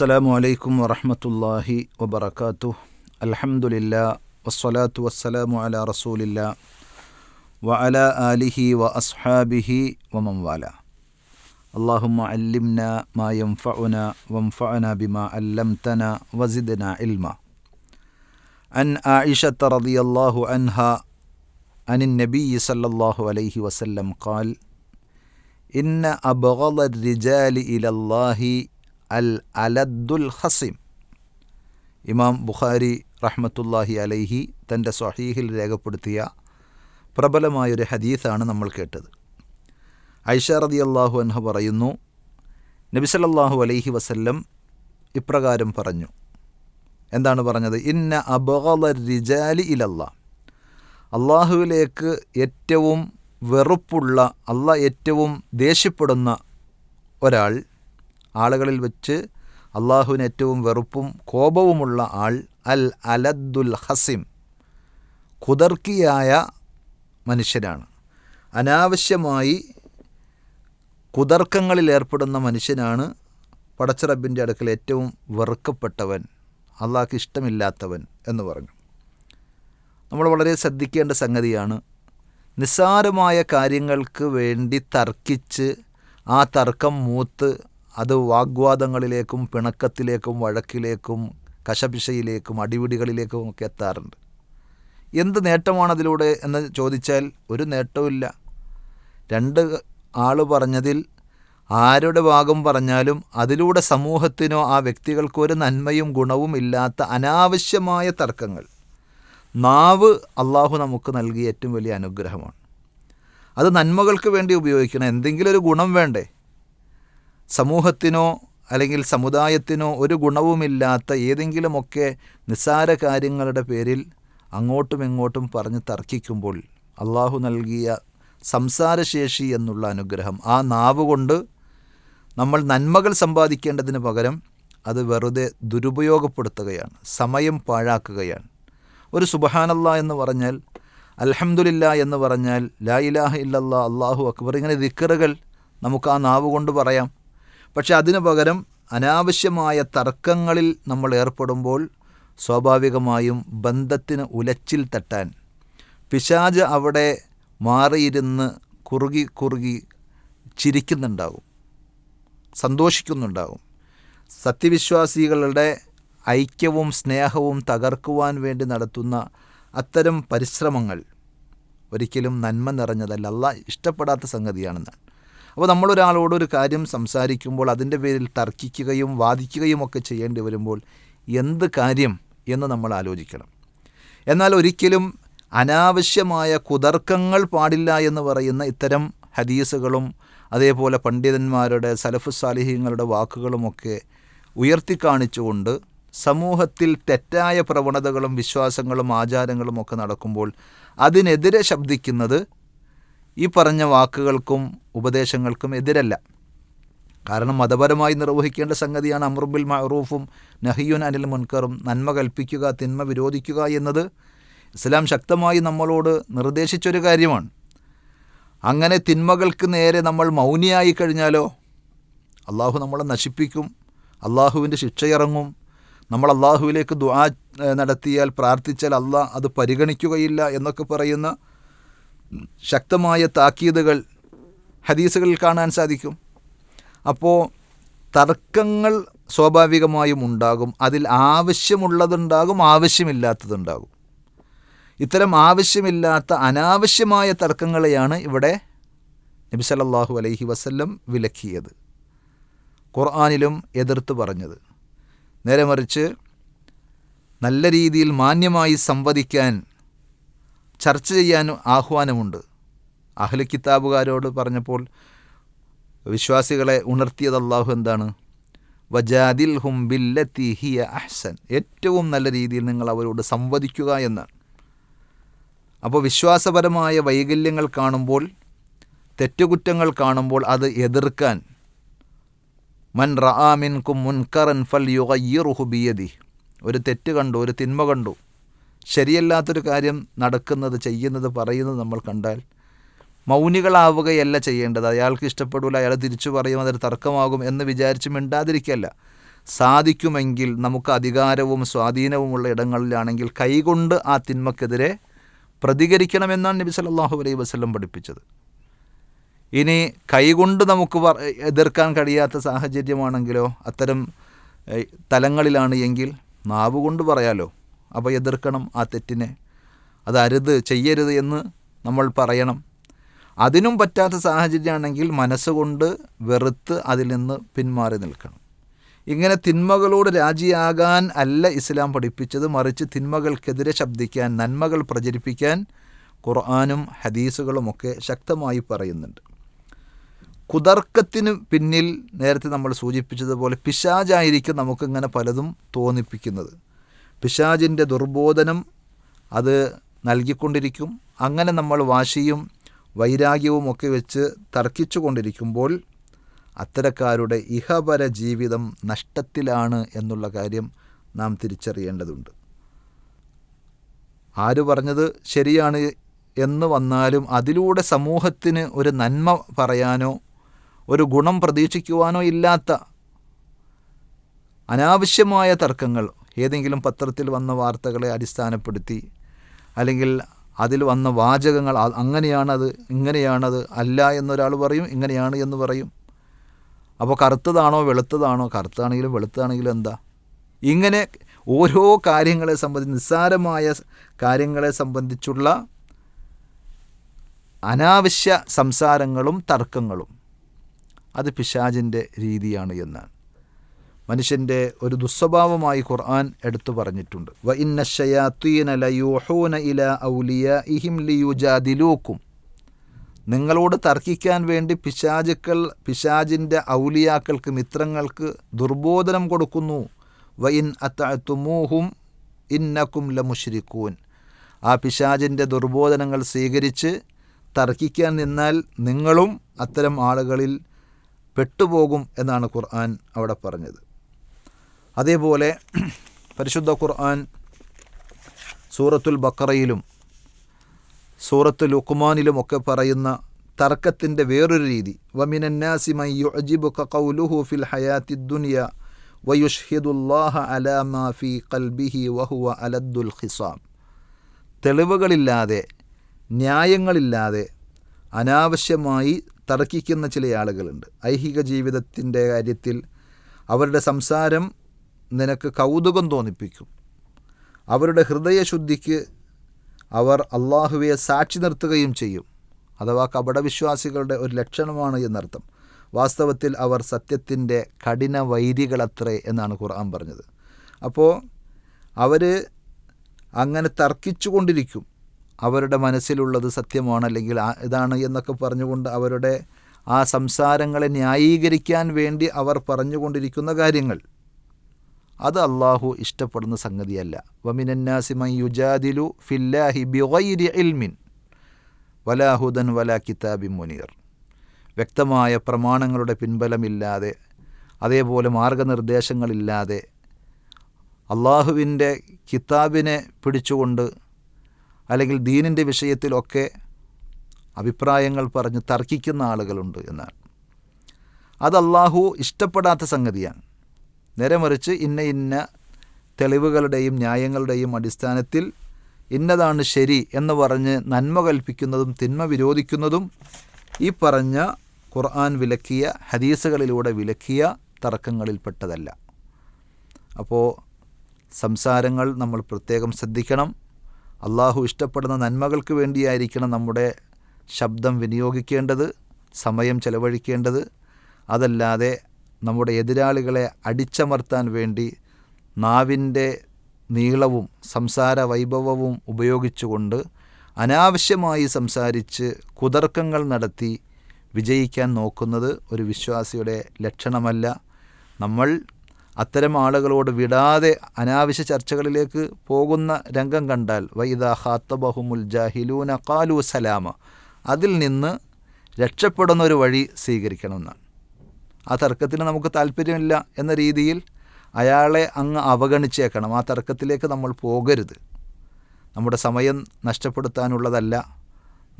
السلام عليكم ورحمة الله وبركاته. الحمد لله والصلاة والسلام على رسول الله وعلى آله وأصحابه ومن والاه. اللهم علمنا ما ينفعنا وانفعنا بما علمتنا وزدنا علما. عن عائشة رضي الله عنها عن النبي صلى الله عليه وسلم قال إن أبغض الرجال إلى الله അൽ അലദ്ദുൽ ഹസിം ഇമാം ബുഖാരി റഹ്മത്തുല്ലാഹി അലൈഹി തന്റെ സ്വഹീഹിൽ രേഖപ്പെടുത്തിയ പ്രബലമായൊരു ഹദീസാണ് നമ്മൾ കേട്ടത്. ഐഷ റതി അള്ളാഹു അൻഹ പറയുന്നു നബിസലല്ലാഹു അലൈഹി വസല്ലം ഇപ്രകാരം പറഞ്ഞു. എന്താണ് പറഞ്ഞത്? ഇന്ന അബഹല റിജാലി ഇലല്ല. അള്ളാഹുവിലേക്ക് ഏറ്റവും വെറുപ്പുള്ള അള്ള ഏറ്റവും ദേഷ്യപ്പെടുന്ന ഒരാൾ ആളുകളിൽ വെച്ച് അള്ളാഹുവിന് ഏറ്റവും വെറുപ്പും കോപവുമുള്ള ആൾ അൽ അലദ്ദുൽ ഹസിം കുതർക്കിയായ മനുഷ്യനാണ്. അനാവശ്യമായി കുതർക്കങ്ങളിൽ ഏർപ്പെടുന്ന മനുഷ്യനാണ് പടച്ചറബിന്റെ അടുക്കൽ ഏറ്റവും വെറുക്കപ്പെട്ടവൻ അള്ളാഹ്ക്ക് ഇഷ്ടമില്ലാത്തവൻ എന്ന് പറഞ്ഞു. നമ്മൾ വളരെ ശ്രദ്ധിക്കേണ്ട സംഗതിയാണ് നിസ്സാരമായ കാര്യങ്ങൾക്ക് വേണ്ടി തർക്കിച്ച് ആ തർക്കം മൂത്ത് അത് വാഗ്വാദങ്ങളിലേക്കും പിണക്കത്തിലേക്കും വഴക്കിലേക്കും കശപിശയിലേക്കും അടിപിടികളിലേക്കും ഒക്കെ എത്താറുണ്ട്. എന്ത് നേട്ടമാണ് അതിലൂടെ എന്ന് ചോദിച്ചാൽ ഒരു നേട്ടവുമില്ല രണ്ട് ആൾ പറഞ്ഞതിൽ ആരുടെ ഭാഗം പറഞ്ഞാലും അതിലൂടെ സമൂഹത്തിനോ ആ വ്യക്തികൾക്കോ ഒരു നന്മയും ഗുണവും ഇല്ലാത്ത അനാവശ്യമായ തർക്കങ്ങൾ. നാവ് അള്ളാഹു നമുക്ക് നൽകിയ ഏറ്റവും വലിയ അനുഗ്രഹമാണ്. അത് നന്മകൾക്ക് വേണ്ടി ഉപയോഗിക്കണം. എന്തെങ്കിലും ഒരു ഗുണം വേണ്ടേ? സമൂഹത്തിനോ അല്ലെങ്കിൽ സമുദായത്തിനോ ഒരു ഗുണവുമില്ലാത്ത ഏതെങ്കിലുമൊക്കെ നിസ്സാര കാര്യങ്ങളുടെ പേരിൽ അങ്ങോട്ടും ഇങ്ങോട്ടും പറഞ്ഞ് തർക്കിക്കുമ്പോൾ അള്ളാഹു നൽകിയ സംസാരശേഷി എന്നുള്ള അനുഗ്രഹം. ആ നാവ് കൊണ്ട് നമ്മൾ നന്മകൾ സമ്പാദിക്കേണ്ടതിന് പകരം അത് വെറുതെ ദുരുപയോഗപ്പെടുത്തുകയാണ്. സമയം പാഴാക്കുകയാണ്. ഒരു സുബഹാനല്ല എന്ന് പറഞ്ഞാൽ അലഹമുല്ല എന്ന് പറഞ്ഞാൽ ലാ ഇലാഹ ഇല്ലല്ലാ അള്ളാഹു അക്ബർ ഇങ്ങനെ ദിക്കറുകൾ നമുക്ക് ആ നാവ് കൊണ്ട് പറയാം. പക്ഷെ അതിനു പകരം അനാവശ്യമായ തർക്കങ്ങളിൽ നമ്മൾ ഏർപ്പെടുമ്പോൾ സ്വാഭാവികമായും ബന്ധത്തിന് ഉലച്ചിൽ തട്ടാൻ. പിശാജ് അവിടെ മാറിയിരുന്ന് കുറുകി കുറുകി ചിരിക്കുന്നുണ്ടാകും സന്തോഷിക്കുന്നുണ്ടാകും സത്യവിശ്വാസികളുടെ ഐക്യവും സ്നേഹവും തകർക്കുവാൻ വേണ്ടി നടത്തുന്ന അത്തരം പരിശ്രമങ്ങൾ ഒരിക്കലും നന്മ നിറഞ്ഞതല്ല. അല്ല ഇഷ്ടപ്പെടാത്ത സംഗതിയാണെന്നാണ്. അപ്പോൾ നമ്മളൊരാളോട് ഒരു കാര്യം സംസാരിക്കുമ്പോൾ അതിന്റെ പേരിൽ തർക്കിക്കുകയും വാദിക്കുകയും ഒക്കെ ചെയ്യേണ്ടി വരുമ്പോൾ എന്ത് കാര്യം എന്ന് നമ്മൾ ആലോചിക്കണം. എന്നാൽ ഒരിക്കലും അനാവശ്യമായ കുതർക്കങ്ങൾ പാടില്ല എന്ന് പറയുന്ന ഇത്തരം ഹദീസുകളും അതേപോലെ പണ്ഡിതന്മാരുടെ സലഫു സാലിഹ്യങ്ങളുടെ വാക്കുകളുമൊക്കെ ഉയർത്തിക്കാണിച്ചുകൊണ്ട് സമൂഹത്തിൽ തെറ്റായ പ്രവണതകളും വിശ്വാസങ്ങളും ആചാരങ്ങളും ഒക്കെ നടക്കുമ്പോൾ അതിനെതിരെ ശബ്ദിക്കുന്നത് ഈ പറഞ്ഞ വാക്കുകൾക്കും ഉപദേശങ്ങൾക്കും എതിരല്ല. കാരണം മതപരമായി നിർവഹിക്കേണ്ട സംഗതിയാണ് അമ്രുബിൽ മഹറൂഫും നഹിയുൻ അനിൽ മുൻകറും. നന്മ കൽപ്പിക്കുക തിന്മ വിരോധിക്കുക എന്നത് ഇസ്ലാം ശക്തമായി നമ്മളോട് നിർദ്ദേശിച്ചൊരു കാര്യമാണ്. അങ്ങനെ തിന്മകൾക്ക് നേരെ നമ്മൾ മൗനിയായി കഴിഞ്ഞാലോ? അള്ളാഹു നമ്മളെ നശിപ്പിക്കും അള്ളാഹുവിന്റെ ശിക്ഷയിറങ്ങും. നമ്മൾ അള്ളാഹുവിലേക്ക് ദുആ നടത്തിയാൽ പ്രാർത്ഥിച്ചാൽ അള്ളാഹ് അത് പരിഗണിക്കുകയില്ല എന്നൊക്കെ പറയുന്ന ശക്തമായ താക്കീതുകൾ ഹദീസുകളിൽ കാണാൻ സാധിക്കും. അപ്പോൾ തർക്കങ്ങൾ സ്വാഭാവികമായും ഉണ്ടാകും. അതിൽ ആവശ്യമുള്ളതുണ്ടാകും ആവശ്യമില്ലാത്തതുണ്ടാകും. ഇത്തരം ആവശ്യമില്ലാത്ത അനാവശ്യമായ തർക്കങ്ങളെയാണ് ഇവിടെ നബി സല്ലല്ലാഹു അലൈഹി വസല്ലം വിലക്കിയത്. ഖുർആാനിലും എതിർത്ത് പറഞ്ഞത്. നേരെ മറിച്ച് നല്ല രീതിയിൽ മാന്യമായി സംവദിക്കാൻ ചർച്ച ചെയ്യാനും ആഹ്വാനമുണ്ട്. അഹ്ല കിതാബുകാരോട് പറഞ്ഞപ്പോൾ വിശ്വാസികളെ ഉണർത്തിയത് അള്ളാഹു എന്താണ്? വജാദിൽ ഹും ബില്ലത്തി ഹിയ അഹ്സൻ. ഏറ്റവും നല്ല രീതിയിൽ നിങ്ങൾ അവരോട് സംവദിക്കുക എന്നാണ്. അപ്പോൾ വിശ്വാസപരമായ വൈകല്യങ്ങൾ കാണുമ്പോൾ തെറ്റുകുറ്റങ്ങൾ കാണുമ്പോൾ അത് എതിർക്കാൻ മൻ റആമിൻ കും മുൻകറൻ ഫൽ യുഗയ്യിറുഹു ഒരു തെറ്റ് കണ്ടു ഒരു തിന്മ കണ്ടു. ശരിയല്ലാത്തൊരു കാര്യം നടക്കുന്നത് ചെയ്യുന്നത് പറയുന്നത് നമ്മൾ കണ്ടാൽ മൗനികളാവുകയല്ല ചെയ്യേണ്ടത്. അയാൾക്ക് ഇഷ്ടപ്പെടില്ല അയാൾ തിരിച്ചു പറയും അതൊരു തർക്കമാകും എന്ന് വിചാരിച്ച് മിണ്ടാതിരിക്കല്ല. സാധിക്കുമെങ്കിൽ നമുക്ക് അധികാരവും സ്വാധീനവുമുള്ള ഇടങ്ങളിലാണെങ്കിൽ കൈകൊണ്ട് ആ തിന്മക്കെതിരെ പ്രതികരിക്കണമെന്നാണ് നബി സല്ലല്ലാഹു അലൈഹി വസ്ലം പഠിപ്പിച്ചത്. ഇനി കൈകൊണ്ട് നമുക്ക് എതിർക്കാൻ കഴിയാത്ത സാഹചര്യമാണെങ്കിലോ അത്തരം തലങ്ങളിലാണ് എങ്കിൽ നാവ് കൊണ്ട് പറയാലോ? അപ്പോൾ എതിർക്കണം ആ തെറ്റിനെ. അത് ചെയ്യരുത് എന്ന് നമ്മൾ പറയണം. അതിനും പറ്റാത്ത സാഹചര്യമാണെങ്കിൽ മനസ്സുകൊണ്ട് വെറുത്ത് അതിൽ നിന്ന് പിന്മാറി നിൽക്കണം. ഇങ്ങനെ തിന്മകളോട് രാജിയാകാൻ അല്ല ഇസ്ലാം പഠിപ്പിച്ചത്. മറിച്ച് തിന്മകൾക്കെതിരെ ശബ്ദിക്കാൻ നന്മകൾ പ്രചരിപ്പിക്കാൻ ഖുർആാനും ഹദീസുകളുമൊക്കെ ശക്തമായി പറയുന്നുണ്ട്. കുതർക്കത്തിന് പിന്നിൽ നേരത്തെ നമ്മൾ സൂചിപ്പിച്ചതുപോലെ പിശാജായിരിക്കും നമുക്കിങ്ങനെ പലതും തോന്നിപ്പിക്കുന്നത്. പിശാജിന്റെ ദുർബോധനം അത് നൽകിക്കൊണ്ടിരിക്കും. അങ്ങനെ നമ്മൾ വാശിയും വൈരാഗ്യവും ഒക്കെ വെച്ച് തർക്കിച്ചു കൊണ്ടിരിക്കുമ്പോൾ അത്തരക്കാരുടെ ഇഹപര ജീവിതം നഷ്ടത്തിലാണ് എന്നുള്ള കാര്യം നാം തിരിച്ചറിയേണ്ടതുണ്ട്. ആര് പറഞ്ഞത് ശരിയാണ് എന്ന് വന്നാലും അതിലൂടെ സമൂഹത്തിന് ഒരു നന്മ പറയാനോ ഒരു ഗുണം പ്രതീക്ഷിക്കുവാനോ ഇല്ലാത്ത അനാവശ്യമായ തർക്കങ്ങൾ ഏതെങ്കിലും പത്രത്തിൽ വന്ന വാർത്തകളെ അടിസ്ഥാനപ്പെടുത്തി അല്ലെങ്കിൽ അതിൽ വന്ന വാചകങ്ങൾ അങ്ങനെയാണത് ഇങ്ങനെയാണത് അല്ല എന്നൊരാൾ പറയും ഇങ്ങനെയാണ് എന്ന് പറയും. അപ്പോൾ കറുത്തതാണോ വെളുത്തതാണോ കറുത്താണെങ്കിലും വെളുത്താണെങ്കിലും എന്താ? ഇങ്ങനെ ഓരോ കാര്യങ്ങളെ സംബന്ധിച്ച് നിസ്സാരമായ കാര്യങ്ങളെ സംബന്ധിച്ചുള്ള അനാവശ്യ സംസാരങ്ങളും തർക്കങ്ങളും അത് പിശാജിന്റെ രീതിയാണ് എന്നാണ്. മനുഷ്യന്റെ ഒരു ദുസ്വഭാവമായി ഖുർആൻ എടുത്തു പറഞ്ഞിട്ടുണ്ട്. വ ഇന്ന ഷയാത്തീന ലയൂഹൂന ഇല ഔലിയ ഇഹിം ലിയുജാദിലൂക്കും. നിങ്ങളോട് തർക്കിക്കാൻ വേണ്ടി പിശാചുക്കൾ പിശാജിന്റെ ഔലിയാക്കൾക്ക് മിത്രങ്ങൾക്ക് ദുർബോധനം കൊടുക്കുന്നു. വ ഇൻ അത്തുമൂഹും ഇന്നക്കും ലമുഷ്രിക്കൂൻ. ആ പിശാജിന്റെ ദുർബോധനങ്ങൾ സ്വീകരിച്ച് തർക്കിക്കാൻ നിന്നാൽ നിങ്ങളും അത്തരം ആളുകളിൽ പെട്ടുപോകും എന്നാണ് ഖുർആൻ അവിടെ പറഞ്ഞത്. അതേപോലെ പരിശുദ്ധ ഖുർആൻ സൂറത്തുൽ ബക്കറയിലും സൂറത്ത് ഒക്കെ പറയുന്ന തർക്കത്തിന്റെ വേറൊരു രീതി. ഫിൽ ഹയാത്തി ദുനിയ വയുഷ്ഹിദുല്ലാഹ അലാ മാ ഫീ ഖൽബിഹി വഹുവ അലദ്ദുൽ ഖിസാം. തെളിവുകളില്ലാതെ ന്യായങ്ങളില്ലാതെ അനാവശ്യമായി തർക്കിക്കുന്ന ചില ആളുകളുണ്ട്. ഐഹിക ജീവിതത്തിന്റെ കാര്യത്തിൽ അവരുടെ സംസാരം നിനക്ക് കൗതുകം തോന്നിപ്പിക്കും. അവരുടെ ഹൃദയശുദ്ധിക്ക് അവർ അള്ളാഹുവെ സാക്ഷി നിർത്തുകയും ചെയ്യും. അഥവാ കപടവിശ്വാസികളുടെ ഒരു ലക്ഷണമാണ് എന്നർത്ഥം. വാസ്തവത്തിൽ അവർ സത്യത്തിന്റെ കഠിന വൈരികളത്രേ എന്നാണ് ഖുർആൻ പറഞ്ഞത്. അപ്പോൾ അവർ അങ്ങനെ തർക്കിച്ചുകൊണ്ടിരിക്കും. അവരുടെ മനസ്സിലുള്ളത് സത്യമാണ് അല്ലെങ്കിൽ ഇതാണ് എന്നൊക്കെ പറഞ്ഞുകൊണ്ട് അവരുടെ ആ സംസാരങ്ങളെ ന്യായീകരിക്കാൻ വേണ്ടി അവർ പറഞ്ഞുകൊണ്ടിരിക്കുന്ന കാര്യങ്ങൾ. അത് അള്ളാഹു ഇഷ്ടപ്പെടുന്ന സംഗതിയല്ല. വമിനന്നാസിമൻ യുജാദിലു ഫില്ലാഹി ബിഗൈരി ഇൽമിൻ വലാഹുദൻ വലാ കിതാബി മുനീർ. വ്യക്തമായ പ്രമാണങ്ങളുടെ പിൻബലമില്ലാതെ അതേപോലെ മാർഗനിർദ്ദേശങ്ങളില്ലാതെ അള്ളാഹുവിന്റെ കിതാബിനെ പിടിച്ചുകൊണ്ട് അല്ലെങ്കിൽ ദീനിന്റെ വിഷയത്തിലൊക്കെ അഭിപ്രായങ്ങൾ പറഞ്ഞ് തർക്കിക്കുന്ന ആളുകളുണ്ട് എന്നാണ്. അത് അള്ളാഹു ഇഷ്ടപ്പെടാത്ത സംഗതിയാണ്. നേരെ മറിച്ച് ഇന്ന ഇന്ന തെളിവുകളുടെയും ന്യായങ്ങളുടെയും അടിസ്ഥാനത്തിൽ ഇന്നതാണ് ശരി എന്ന് പറഞ്ഞ് നന്മ കൽപ്പിക്കുന്നതും തിന്മ വിരോധിക്കുന്നതും ഈ പറഞ്ഞ ഖുർആൻ വിലക്കിയ ഹദീസുകളിലൂടെ വിലക്കിയ തർക്കങ്ങളിൽപ്പെട്ടതല്ല. അപ്പോൾ സംസാരങ്ങൾ നമ്മൾ പ്രത്യേകം ശ്രദ്ധിക്കണം. അള്ളാഹു ഇഷ്ടപ്പെടുന്ന നന്മകൾക്ക് വേണ്ടിയായിരിക്കണം നമ്മുടെ ശബ്ദം വിനിയോഗിക്കേണ്ടത് സമയം ചെലവഴിക്കേണ്ടത്. അതല്ലാതെ നമ്മുടെ എതിരാളികളെ അടിച്ചമർത്താൻ വേണ്ടി നാവിന്റെ നീളവും സംസാര വൈഭവവും ഉപയോഗിച്ചുകൊണ്ട് അനാവശ്യമായി സംസാരിച്ച് കുതർക്കങ്ങൾ നടത്തി വിജയിക്കാൻ നോക്കുന്നത് ഒരു വിശ്വാസിയുടെ ലക്ഷണമല്ല. നമ്മൾ അത്തരം ആളുകളോട് വിടാതെ അനാവശ്യ ചർച്ചകളിലേക്ക് പോകുന്ന രംഗം കണ്ടാൽ വൈദ ഹാത്തബഹുമുൽ ജാഹിലൂന കാലു സലാമ അതിൽ നിന്ന് രക്ഷപ്പെടുന്ന ഒരു വഴി സ്വീകരിക്കണമെന്നാണ്. ആ തർക്കത്തിന് നമുക്ക് താല്പര്യമില്ല എന്ന രീതിയിൽ അയാളെ അങ്ങ് അവഗണിച്ചേക്കണം. ആ തർക്കത്തിലേക്ക് നമ്മൾ പോകരുത്. നമ്മുടെ സമയം നഷ്ടപ്പെടുത്താനുള്ളതല്ല.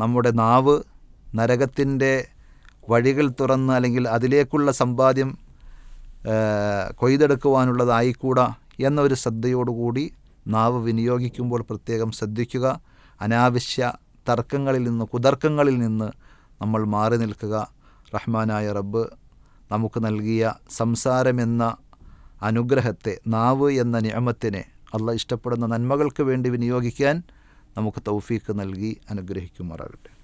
നമ്മുടെ നാവ് നരകത്തിന്റെ വഴികൾ തുറന്ന് അല്ലെങ്കിൽ അതിലേക്കുള്ള സമ്പാദ്യം കൊയ്തെടുക്കുവാനുള്ളതായിക്കൂടാ എന്നൊരു ശ്രദ്ധയോടുകൂടി നാവ് വിനിയോഗിക്കുമ്പോൾ പ്രത്യേകം ശ്രദ്ധിക്കുക. അനാവശ്യ തർക്കങ്ങളിൽ നിന്ന് കുതർക്കങ്ങളിൽ നിന്ന് നമ്മൾ മാറി നിൽക്കുക. റഹ്മാനായ റബ്ബ് നമുക്ക് നൽകിയ സംസാരമെന്ന അനുഗ്രഹത്തെ നാവ് എന്ന നിയമത്തിനെ അള്ള ഇഷ്ടപ്പെടുന്ന നന്മകൾക്ക് വേണ്ടി വിനിയോഗിക്കാൻ നമുക്ക് തൗഫീക്ക് നൽകി അനുഗ്രഹിക്കുമാറാകട്ടെ.